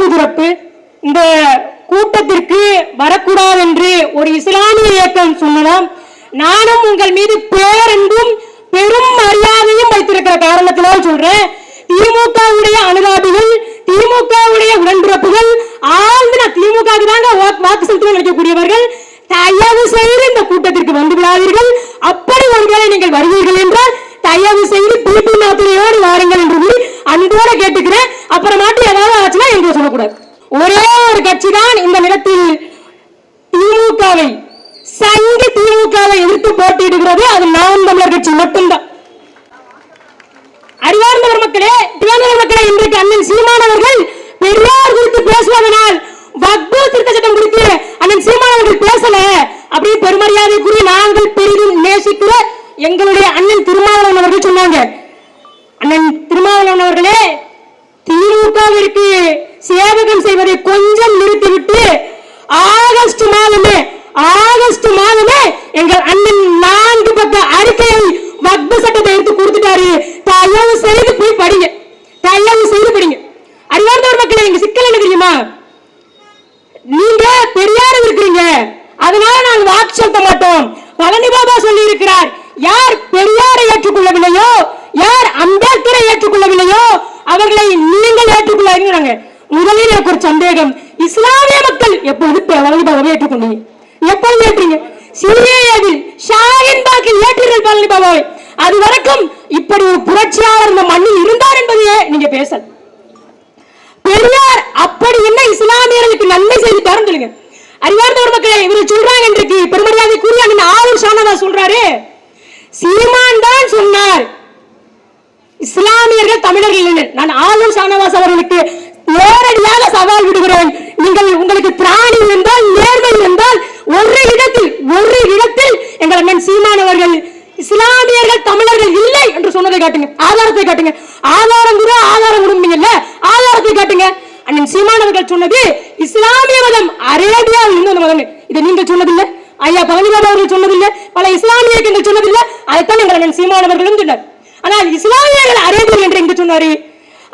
பொறுப்பு திறப்பு இந்த கூட்டத்திற்கு வரக்கூடாது என்று ஒரு இஸ்லாமிய இயக்கம் சொன்னதாம் நானும் உங்கள் மீது பேரன்பும் பெரும் மரியாதையும் வைத்திருக்கிற காரணத்தினால் சொல்றேன். திமுகவுடைய அனுதாபிகள் திமுகவுடைய உடன்பிறப்புகள் ஆழ்ந்து நான் திமுக தாங்க வாக்கு செலுத்த நினைக்கக்கூடியவர்கள் தயவு செய்து இந்த கூட்டத்திற்கு வந்து விடாதீர்கள் அப்படி ஒருவேளை நீங்கள் வருவீர்கள் என்றால் தயவு செய்து பிபி மாத்திரையோடு வாருங்கள் என்று கூறி அன்போட கேட்டுக்கிறேன். அப்புறமாட்டி ஏதாவது ஆச்சுன்னா என்று சொல்லக்கூடாது. ஒரே ஒரு கட்சி தான் இந்த நிலத்தில் திமுகவை சங்க திமுகவை எதிர்த்து போட்டியிடுகிறது அது நாம் தமிழர் கட்சி மட்டும்தான். அறிவார்ந்தவர் மக்களே இன்றைக்கு அண்ணன் சீமான் அவர்கள் பெரியார் குறித்து பேசுவதனால் வக்பு திருத்த சட்டம் குறித்து அண்ணன் சீமான் அவர்கள் பேசல அப்படி பெருமரியாதைக்குரிய நாங்கள் பெரிதும் நேசிக்கிற எங்களுடைய அண்ணன் திருமாவளவன் அவர்கள் சொன்னாங்க அண்ணன் திருமாவளவன் அவர்களே திமுகவிற்கு சேவகம் செய்வதை கொஞ்சம் நிறுத்திவிட்டு ஆகஸ்ட் மாதமே ஆகஸ்ட் மாதமே எங்கள் அண்ணன் நான்கு பக்க அறிக்கையை வக்பு சட்டத்தை எடுத்து கொடுத்துட்டாரு. தயவு செய்து போய் படிங்க. தயவு செய்து படிங்க. அறிவார்ந்தவர் மக்களை எங்க சிக்கல் என்ன தெரியுமா? நீங்க பெரியார் இருக்கிறீங்க. அதனால நாங்க வாக்கு செலுத்த மாட்டோம். பழனி பாபா சொல்லி இருக்கிறார் யார் பெரியாரை ஏற்றுக்கொள்ளவில்லையோ யார் அம்பேத்கரை ஏற்றுக்கொள்ளவில்லையோ அவர்களை நீங்கள் ஏற்றுக்கொள்ளாங்க முதலில் எனக்கு ஒரு சந்தேகம். இஸ்லாமிய மக்கள் எப்பொழுது பழனி பாபாவை ஏற்றுக்கொண்டீங்க? எப்பொழுது ஏற்றீங்க சிறியவில் ஷாஹின் பாக்கில் ஏற்றீர்கள் பழனி பாபாவை. அது வரைக்கும் இப்படி ஒரு புரட்சியாளர் இந்த மண்ணில் இருந்தார் என்பதையே நீங்க பேசல. பெரியார் அப்படி என்ன இஸ்லாமியர்களுக்கு நன்மை செய்துட்டாருன்னு சொல்லுங்க. அறிவார்ந்தவர் மக்களே இவர் சொல்றாங்க இன்றைக்கு பெருமரியாதை கூறி அண்ணன் ஆளும் ஷானதா சொல்றாரு. சீமான் தான் சொன்னார். இஸ்லாமியர்கள் தமிழர்கள் இல்லை. நான் ஆளும் ஷானவாஸ் அவர்களுக்கு நேரடியாக சவால் விடுகிறேன். நீங்கள் உங்களுக்கு பிராணி இருந்தால் நேர்மை இருந்தால் ஒரு இடத்தில் ஒரு இடத்தில் எங்கள் அண்ணன் சீமானவர்கள் இஸ்லாமியர்கள் தமிழர்கள் இல்லை என்று சொன்னதை காட்டுங்க. ஆதாரத்தை காட்டுங்க. ஆதாரம் கூட ஆதாரம் கொடுப்பீங்கல்ல ஆதாரத்தை காட்டுங்க. அண்ணன் சீமானவர்கள் சொன்னது இஸ்லாமிய மதம் அரேபியாவில் இருந்து மதம் இதை நீங்க சொன்னதில்லை. ஐயா பழனிபாபா அவர்கள் சொன்னதில்லை. பல இஸ்லாமியர்கள் என்று சொன்னதில்லை. அதைத்தான் எங்கள் அண்ணன் சீமானவர்களும் சொன்னார். ஆனால் இஸ்லாமியர்கள் அரேபியர் என்று எங்கு சொன்னாரு?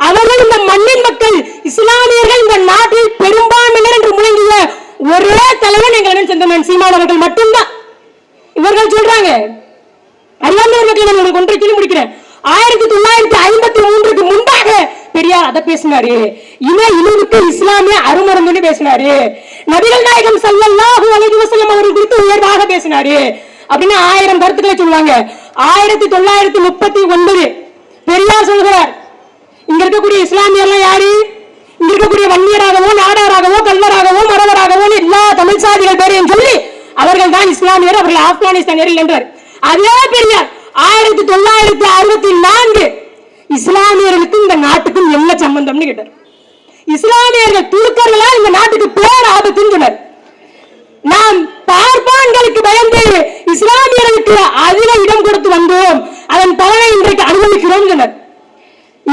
அவர்கள் இந்த மண்ணின் மக்கள் இஸ்லாமியர்கள் இந்த நாட்டில் பெரும்பான்மையினர் என்று முழங்கிய ஒரே தலைவன் எங்கள் அண்ணன் சீமான் அவர்கள் மட்டும்தான். இவர்கள் சொல்றாங்க அறிவார்ந்தவர்களுக்கு நான் உங்களுக்கு ஒன்றை சொல்லி முடிக்கிறேன். ஆயிரத்தி தொள்ளாயிரத்தி ஐம்பத்தி மூன்றுக்கு முன்பாக பெரியார் அதை பேசினாரு. இன இழிவுக்கு இஸ்லாமிய அருமருந்துன்னு பேசினாரு. நபிகள் நாயகம் சல்லல்லாஹு அலைஹி வஸல்லம் அவர்கள் குறித்து உயர்வாக பேசினாரு. அப்படின்னு ஆயிரம் கருத்துக்களை சொல்லுவாங்க. ஆயிரத்தி தொள்ளாயிரத்தி முப்பத்தி ஒன்பது பெரியார் சொல்கிறார் இங்க இருக்கக்கூடிய இஸ்லாமியர்லாம் யாரு? இங்க இருக்கக்கூடிய வன்னியராகவோ நாடாராகவோ கல்லராகவோ மறவராகவோ எல்லா தமிழ் சாதிகள் பேரையும் சொல்லி அவர்கள் தான் இஸ்லாமியர் அவர்கள் ஆப்கானிஸ்தானியர்கள் என்றார் அதே பெரியார் ஆயிரத்தி தொள்ளாயிரத்தி அறுபத்தி நான்கு இஸ்லாமியர்களுக்கும் இந்த நாட்டுக்கும் என்ன சம்பந்தம்னு கேட்டார். இஸ்லாமியர்கள் துருக்கர்களால் இந்த நாட்டுக்கு பேர் ஆபத்துன்னு சொன்னார். நாம் பார்ப்பான்களுக்கு பயந்து இஸ்லாமியர்களுக்கு அதிக இடம் கொடுத்து வந்தோம். அதன் பலனை இன்றைக்கு அனுபவிக்கிறோம் சொன்னார்.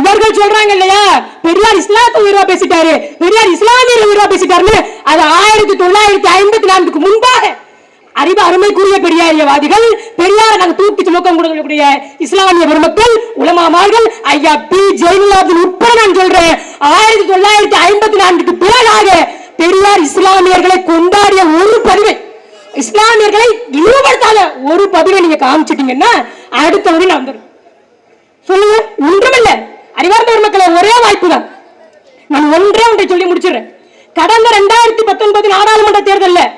இவர்கள் சொல்றாங்க இல்லையா? பெரியார் இஸ்லாத்தை உயிரா பேசிட்டாரு. பெரியார் இஸ்லாமியர் உயிரா பேசிட்டாருன்னு அது ஆயிரத்தி தொள்ளாயிரத்தி ஐம்பத்தி நான்குக்கு முன்பாக அறிவு அருமைக்குரிய பெரியாரியவாதிகள் பெரியார் நாங்கள் தூக்கி சுமக்கம் கொடுக்கக்கூடிய இஸ்லாமிய பெருமக்கள் உலமாமார்கள் ஐயா பி. ஜெயலலாதன் உட்பட நான் சொல்றேன். ஆயிரத்தி தொள்ளாயிரத்தி ஐம்பத்தி நான்குக்கு பிறகாக பெரியார் இஸ்லாமியர்களை கொண்டாடிய ஒரு பதிவை இஸ்லாமியர்களை இழிவுபடுத்தாத ஒரு பதிவை நீங்க காமிச்சிட்டீங்கன்னா அடுத்த முறை நான் வந்துடும் சொல்லுங்க ஒன்றுமில்லை. அறிவார்ந்த மக்களை ஒரே வாய்ப்பு தான் நான் ஒன்றே ஒன்றை சொல்லி முடிச்சிடுறேன். கடந்த ரெண்டாயிரத்தி பத்தொன்பது நாடாளுமன்ற தேர்தலில்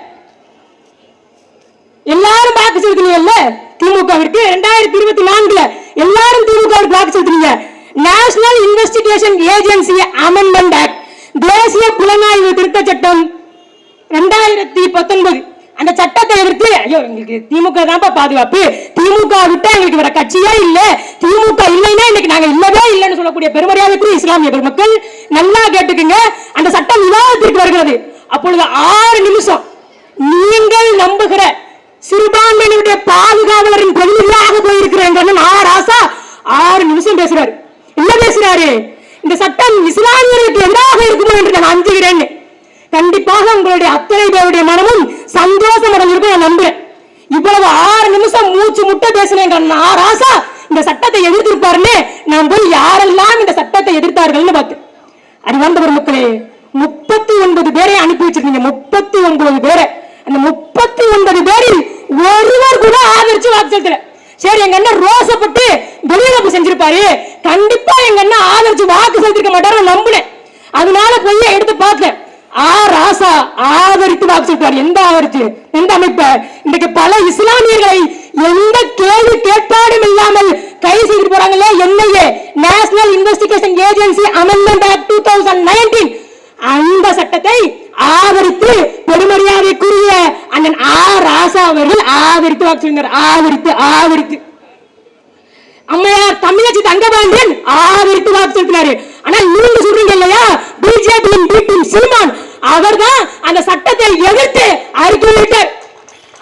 எல்லாரும் வாக்கு செலுத்தினீங்கல்ல? திமுகவிற்கு ரெண்டாயிரத்தி இருபத்தி நான்குல எல்லாரும் திமுகவிற்கு வாக்கு செலுத்தினீங்க. National investigation agency amendment act தேசிய புலனாய்வு திருத்த சட்டம் ரெண்டாயிரத்தி பத்தொன்பது. அந்த சட்டத்தை எதிர்த்து ஐயோ எங்களுக்கு திமுக தான் பாதுகாப்பு. திமுக விட்டா எங்களுக்கு வேற கட்சியே இல்ல. திமுக இல்லைன்னா நாங்க இல்லவே இல்லைன்னு சொல்லக்கூடிய பெருமரியாதைக்குரிய இஸ்லாமிய பெருமக்கள் நல்லா கேட்டுக்குங்க. அந்த சட்டம் விவாதத்திற்கு வருகிறது. அப்பொழுது ஆறு நிமிஷம் நீங்கள் நம்புகிற சிறுபான்மையினுடைய பாதுகாவலரின் பிரதிநிதியாக போயிருக்கிறேன் எங்க ஆசா ஆறு நிமிஷம் பேசுறாரு. என்ன பேசுறாரு? இந்த சட்டம் இஸ்லாமியர்களுக்கு எதிராக இருக்குமோ என்று நான் அஞ்சுகிறேன்னு கண்டிப்பாக உங்களுடைய அத்தனை பேருடைய மனமும் சந்தோஷம் அடைஞ்சிருக்கும் நான் நம்புறேன். இவ்வளவு ஆறு நிமிஷம் மூச்சு முட்டை பேசுறேன் நான் ராசா இந்த சட்டத்தை எதிர்த்திருப்பாருன்னு நான் போய் யாரெல்லாம் இந்த சட்டத்தை எதிர்த்தார்கள்னு பார்த்து. அறிவார்ந்த மக்களே முப்பத்தி ஒன்பது பேரை அனுப்பி வச்சிருக்கீங்க. முப்பத்தி ஒன்பது பேரை. அந்த முப்பத்தி ஒன்பது பேரில் ஒருவர் கூட ஆதரிச்சு வாக்கு செலுத்தல. சரி எங்க அண்ணன் ரோசப்பட்டு வெளியிடப்பு செஞ்சிருப்பாரு. கண்டிப்பா எங்க அண்ணன் ஆதரிச்சு வாக்கு செலுத்திருக்க மாட்டாரு நம்பினேன். அதனால போய் எடுத்து பார்த்தேன் ஆ ராசா ஆதரித்து வாக்கு செலுத்துவார். எந்த ஆதரிச்சு எந்த அமைப்பு? இன்றைக்கு பல இஸ்லாமியர்களை எந்த கேள்வி கேட்பாடும் இல்லாமல் கை செய்து போறாங்களே என்னையே national investigation agency amendment act two thousand nineteen அந்த சட்டத்தை ஆதரித்து பெருமரியாதைக்குரிய அண்ணன் ஆ. ராசா அவர்கள் ஆதரித்து வாக்கு ஆவரித்து ஆதரித்து ஆதரித்து. அம்மையார் தமிழச்சி தங்கபாண்டியன் ஆதரித்து வாக்கு செலுத்தினாரு. ஆனா நீங்க சொல்றீங்க இல்லையா? பிஜேபியின் பீட்டும் சீமான் அவர்தான் அந்த சட்டத்தை எதிர்த்து அறிக்கை விட்டார்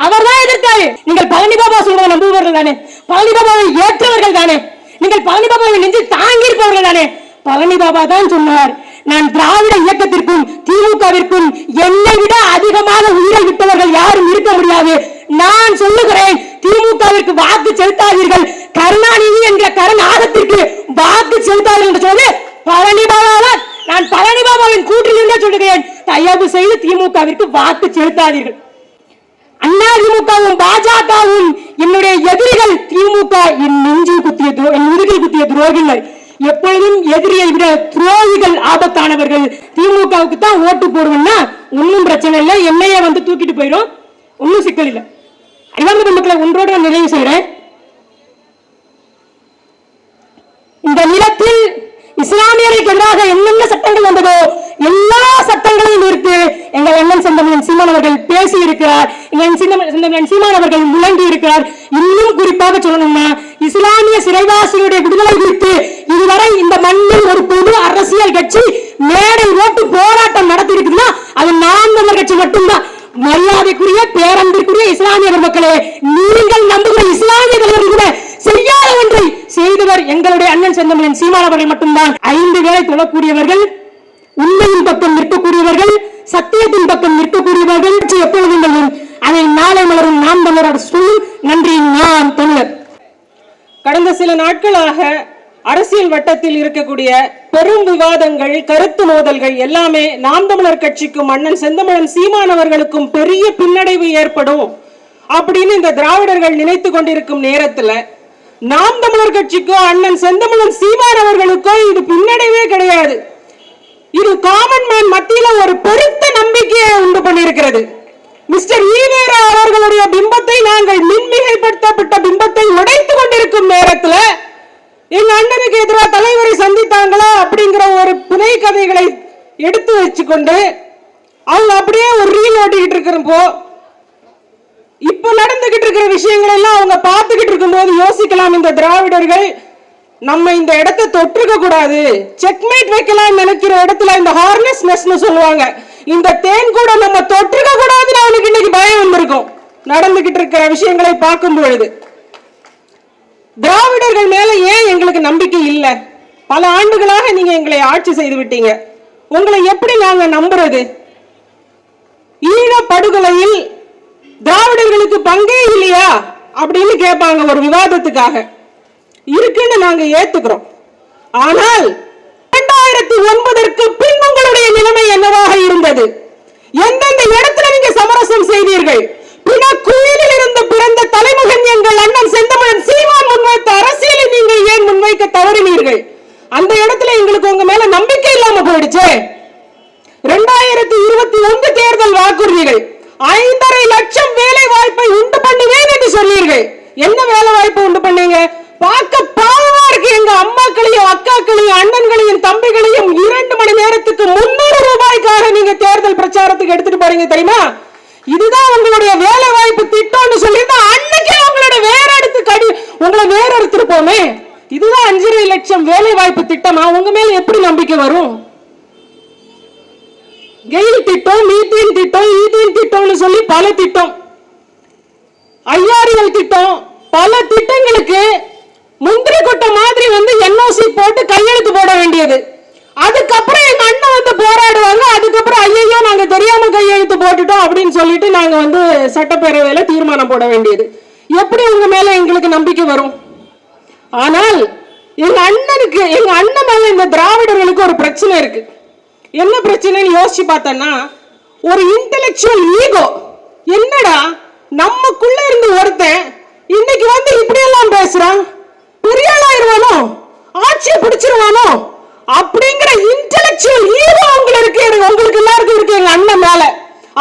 அவர்தான் எதிர்த்தாரு நீங்கள் பழனி பாபா சொல்றதை நம்புபவர்கள் தானே? பழனி பாபாவை ஏற்றவர்கள் தானே? நீங்கள் பழனி பாபாவை நெஞ்சு தாங்கி இருப்பவர்கள் தானே? பழனி பாபா தான் சொன்னார் நான் திராவிட இயக்கத்திற்கும் திமுகவிற்கும் என்னை விட அதிகமாக உயிரை விட்டவர்கள் யாரும் இருக்க முடியாது. நான் சொல்லுகிறேன் திமுகவிற்கு வாக்கு செலுத்தாதீர்கள். கருணாநிதி என்ற கருணாகத்திற்கு வாக்கு செலுத்தாதீர்கள் என்று சொல்லி பழனி பாபாவால் நான் பழனி பாபாவின் கூற்றிலிருந்தே சொல்லுகிறேன். தயவு செய்து திமுகவிற்கு வாக்கு செலுத்தாதீர்கள். அதிமுகவும் பாஜகவும் என்னுடைய எதிரிகள் திமுக என் நெஞ்சில் குத்திய என் முதுகில் குத்திய துரோகிகள். எப்பொழுதும் எதிரியை விட துரோகிகள் ஆபத்தானவர்கள். திமுகவுக்கு தான் ஓட்டு போடுவோம்னா ஒன்றும் பிரச்சனை இல்லை. என்னையே வந்து தூக்கிட்டு போயிடும் ஒன்றும் சிக்கல் இல்லை. அறிவார்ந்த மக்களை ஒன்றோடு நான் நிறைவு செய்கிறேன் இந்த நிலத்தில் இஸ்லாமியருக்கு எதிராக என்னென்ன சட்டங்கள் வந்ததோ எல்லா சட்டங்களையும் நிறுத்து எங்கள் அண்ணன் செந்தமன் சீமான் அவர்கள் பேசி இருக்கிறார் எங்கள் சிந்தமன் சீமான் அவர்கள் முழங்கி இருக்கிறார் இன்னும் குறிப்பாக சொல்லணும்னா இஸ்லாமிய சிறைவாசிகளுடைய விடுதலை குறித்து இதுவரை இந்த மண்ணில் ஒரு பொது அரசியல் கட்சி மேடை ஓட்டு போராட்டம் நடத்தி இருக்குதுன்னா அது நாம் தமிழர் கட்சி மட்டும்தான். மரியாதைக்குரிய பேரன்பிற்குரிய இஸ்லாமிய மக்களே நீங்கள் நம்புகிற இஸ்லாமிய தலைவர்கள் கூட செய்யாத ஒன்றை செய்தவர் எங்களுடைய அண்ணன் செந்தமிழன் சீமான் அவர்கள் மட்டும்தான். ஐந்து வேலை தொழக்கூடியவர்கள் உண்மையின் பக்கம் நிற்கக்கூடியவர்கள் சத்தியத்தின் பக்கம் நிற்கக்கூடியவர்கள் எப்பொழுதும் அதை நாளை மலரும் நாம் தமிழர் சொல்லும் நன்றி நாம் தமிழர். கடந்த சில நாட்களாக அரசியல் வட்டத்தில் இருக்கக்கூடிய பெரும் விவாதங்கள் கருத்து மோதல்கள் எல்லாமே நாம் தமிழர் கட்சிக்கும் அண்ணன் செந்தமிழன் சீமானவர்களுக்கும் பெரிய பின்னடைவு ஏற்படும் அப்படின்னு இந்த திராவிடர்கள் நினைத்து கொண்டிருக்கும் நேரத்துல நாம் தமிழர் கட்சிக்கோ அண்ணன் செந்தமிழன் சீமானவர்களுக்கோ இது பின்னடைவே கிடையாது. இது காமன் மேன் மத்தியில ஒரு பெருத்த நம்பிக்கையை உண்டு பண்ணியிருக்கிறது. மிஸ்டர் ஈவேரா e அவர்களுடைய பிம்பத்தை நாங்கள் மின்மிகைப்படுத்தப்பட்ட பிம்பத்தை உடைத்து கொண்டிருக்கும் நேரத்துல எங்க அண்ணனுக்கு எதிராக தலைவரை சந்தித்தாங்களா அப்படிங்கிற ஒரு புனை கதைகளை எடுத்து வச்சுக்கொண்டு அவங்க அப்படியே ஒரு ரீல் ஓட்டிக்கிட்டு இருக்கிறப்போ இப்ப நடந்துகிட்டு இருக்கிற விஷயங்கள் எல்லாம் அவங்க பார்த்துக்கிட்டு இருக்கும்போது யோசிக்கலாம் இந்த திராவிடர்கள். நம்ம இந்த இடத்தை தொற்றுக்க கூடாது. செக்மேட் வைக்கலாம் நினைக்கிற இடத்துல இந்த ஹார்னஸ் நெஸ்னு சொல்லுவாங்க. இந்த தேன் கூட நம்ம தொற்றுக்க கூடாதுன்னு அவனுக்கு இன்னைக்கு பயம் வந்திருக்கும். நடந்துகிட்டு இருக்கிற விஷயங்களை பார்க்கும் பொழுது. திராவிடர்கள் மேல ஏன் எங்களுக்கு நம்பிக்கை இல்லை? பல ஆண்டுகளாக நீங்க எங்களை ஆட்சி செய்து விட்டீங்க. உங்களை எப்படி நாங்க நம்புறது? ஈழ படுகொலையில் திராவிடர்களுக்கு பங்கே இல்லையா? அப்படின்னு கேட்பாங்க ஒரு விவாதத்துக்காக. இருக்குன்னு நாங்க ஏத்துக்கிறோம். ஆனால் இரண்டாயிரத்தி ஒன்பதற்கு பின் உங்களுடைய நிலைமை என்னவாக இருந்தது? எந்தெந்த இடத்துல நீங்க சமரசம் செய்தீர்கள்? பிணக்குயிலில் இருந்து பிறந்த தலைமுகன் எங்கள் அண்ணன் செந்தமிழன் சீமான் முன்வைத்த அரசியலை நீங்கள் ஏன் முன்வைக்க தவறினீர்கள்? அந்த இடத்துல எங்களுக்கு உங்க மேல நம்பிக்கை இல்லாம போயிடுச்சே. ரெண்டாயிரத்தி இருபத்தி ஒன்று தேர்தல் வாக்குறுதிகள் ஐந்தரை லட்சம் வேலை வாய்ப்பை உண்டு பண்ணுவேன் என்று சொன்னீர்கள் என்ன வேலை வாய்ப்பு உண்டு பண்ணீங்க? பார்க்க பாவமா இருக்கு. எங்க அம்மாக்களையும் அக்காக்களையும் அண்ணன்களையும் தம்பிகளையும் இரண்டு மணி நேரத்துக்கு முன்னூறு ரூபாய்க்காக நீங்க தேர்தல் பிரச்சாரத்துக்கு எடுத்துட்டு போறீங்க தெரியுமா? இதுதான் உங்களுடைய வேலை வாய்ப்பு திட்டம்னு சொல்லியிருந்தா அன்னைக்கே உங்களோட வேற எடுத்து கடி உங்களை வேற எடுத்துருப்போமே இதுதான் அஞ்சரை லட்சம் வேலை வாய்ப்பு திட்டமா? உங்க மேல எப்படி நம்பிக்கை வரும்? கெயில் திட்டம் மீத்தேன் திட்டம் ஈத்தேன் திட்டம்னு சொல்லி பல திட்டம். ஐஆர்எல் திட்டம். பல திட்டங்களுக்கு போட அதுக்கப்புறம் எங்க அண்ணன் வந்து போராடுவாங்க. அதுக்கப்புறம் ஐயோ நாங்க தெரியாம கையெழுத்து போட்டுட்டோம் அப்படின்னு சொல்லிட்டு நாங்க வந்து சட்டப்பேரவையில தீர்மானம் போட வேண்டியது. எப்படி உங்க மேல எங்களுக்கு நம்பிக்கை வரும்? ஆனால் எங்க அண்ணனுக்கு எங்க அண்ணன் மேல இந்த திராவிடர்களுக்கு ஒரு பிரச்சனை இருக்கு. என்ன பிரச்சனைன்னு யோசிச்சு பார்த்தோன்னா ஒரு இன்டலெக்சுவல் ஈகோ என்னடா நமக்குள்ள இருந்து ஒருத்தன் இன்னைக்கு வந்து இப்படி எல்லாம் பேசுறான்? பெரிய ஆளாயிருவானோ ஆட்சியை பிடிச்சிருவானோ? அப்படிங்கிற இன்டெலக்சுவல் ஹீரோ உங்களுக்கு இருக்கு. உங்களுக்கு எல்லாருக்கும் இருக்கு எங்க அண்ணன் மேல.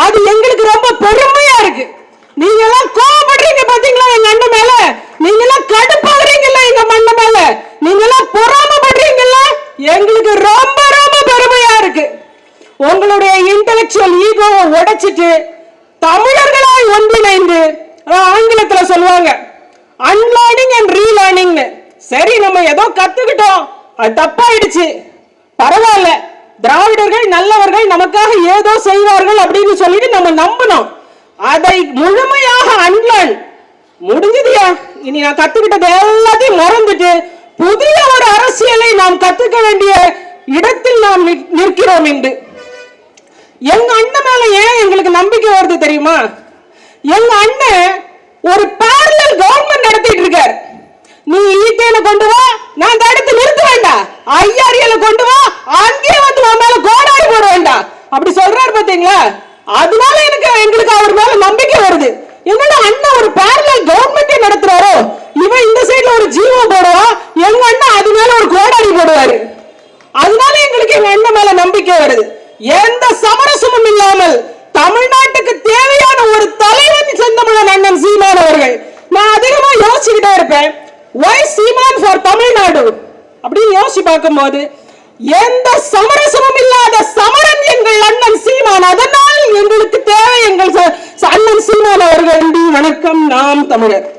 அது எங்களுக்கு ரொம்ப பெருமையா இருக்கு. நீங்க எல்லாம் கோவப்படுறீங்க பாத்தீங்களா எங்க அண்ணன் மேல நீங்க எல்லாம் கடுப்பாகிறீங்கல்ல எங்க மண்ண மேல நீங்க எல்லாம் பொறாமப்படுறீங்கல்ல எங்களுக்கு ரொம்ப ரொம்ப பெருமையா இருக்கு உங்களுடைய இன்டெலெக்சுவல் ஈகோவை உடைச்சிட்டு தமிழர்களாய் ஒன்றிணைந்து அதான் ஆங்கிலத்துல சொல்லுவாங்க அன்லேர்னிங் அண்ட் ரீலேர்னிங் சரி நம்ம ஏதோ கத்துக்கிட்டோம் அது தப்பாயிடுச்சு பரவாயில்ல திராவிடர்கள் நல்லவர்கள் நமக்காக ஏதோ செய்வார்கள் அப்படின்னு சொல்லிட்டு நம்ம நம்பணும். அதை முழுமையாக அன்லேர்ன் முடிஞ்சதுயா? இனி நான் கத்துக்கிட்டது எல்லாத்தையும் மறந்துட்டு புதிய ஒரு அரசியலை நாம் கத்துக்க வேண்டிய இடத்தில் நாம் நிற்கிறோம் என்று எங்க அண்ணன் மேல ஏன் எங்களுக்கு நம்பிக்கை வருது தெரியுமா? எங்க அண்ணன் ஒரு பேரலல் கவர்மெண்ட் நடத்திட்டு இருக்கார் நீ ஈட்டேல கொண்டு வா நான் அந்த இடத்துல நிறுத்த வேண்டாம் ஐஆர்ஏல கொண்டு வா அங்கேயே வந்து உன் மேல கோடாரி போட வேண்டாம் அப்படி சொல்றாரு பாத்தீங்களா அதனால எனக்கு எங்களுக்கு அவர் மேல நம்பிக்கை வருது என்னடா அண்ணன் ஒரு parallel கவர்மெண்டே நடத்துறாரோ இவன் இந்த சைடுல ஒரு ஜீவோ போடுவான் எங்க அண்ணன் அது மேல ஒரு கோடாரி போடுவாரு அதனால எங்களுக்கு எங்க அண்ணன் மேல நம்பிக்கை வருது எந்த சமரசமும் இல்லாமல் தமிழ்நாட்டுக்கு தேவையான ஒரு தலைவன் செந்தமிழன் அண்ணன் சீமான் அவர்கள். நான் அதிகமா யோசிச்சுக்கிட்டே இருப்பேன். Why Seeman for Tamil Nadu? அப்படின்னு யோசிச்சு பார்க்கும்போது எந்த சமரசமும் இல்லாத சமரன் எங்கள் அண்ணன் சீமான். அதனால் எங்களுக்கு தேவை எங்கள் ச- அண்ணன் சீமான் அவர்கள். வணக்கம். நாம் தமிழர்.